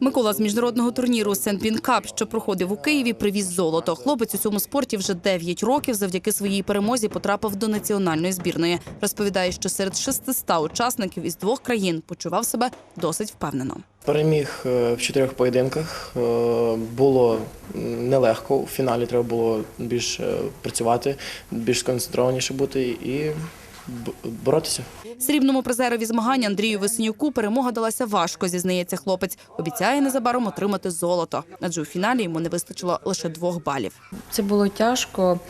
Микола з міжнародного турніру Сен-Пін Кап, що проходив у Києві, привіз золото. Хлопець у цьому спорті вже 9 років завдяки своїй перемозі потрапив до національної збірної. Розповідає, що серед 600 учасників із двох країн почував себе досить впевнено. Переміг е, в чотирьох поєдинках. Е, Було нелегко. У фіналі треба було більш е, працювати, більш сконцентрованіше бути і боротися. Срібному призерові змагань Андрію Веснюку перемога далася важко, зізнається хлопець. Обіцяє незабаром отримати золото, адже у фіналі йому не вистачило лише двох балів. Це було тяжко.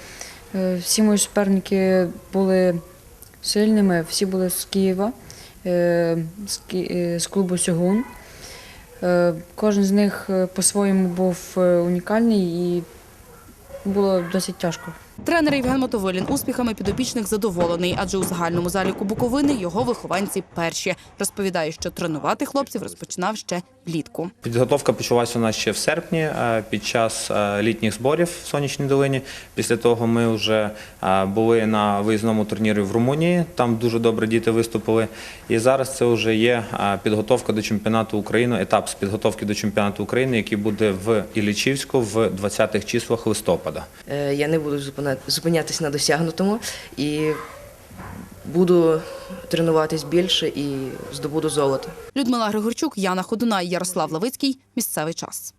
Е, Всі мої суперники були сильними, всі були з Києва, е, з е, з клубу Сьогун. Кожен з них по-своєму був унікальний і було досить тяжко. Тренер Євген Мотовилін успіхами підопічних задоволений, адже у загальному заліку Буковини його вихованці перші. Розповідає, що тренувати хлопців розпочинав ще влітку. Підготовка почалася у нас ще в серпні е, під час е, літніх зборів в Сонячній долині. Після того ми вже е, були на виїзному турнірі в Румунії. Там дуже добре діти виступили. І зараз це вже є підготовка до чемпіонату України, етап з підготовки до чемпіонату України, який буде в Іллічівську в 20-х числах листопада. Я не буду зупина- зупинятись на досягнутому і буду тренуватись більше і здобуду золото. Людмила Григорчук, Яна Ходуна, Ярослав Лавицький. Місцевий час.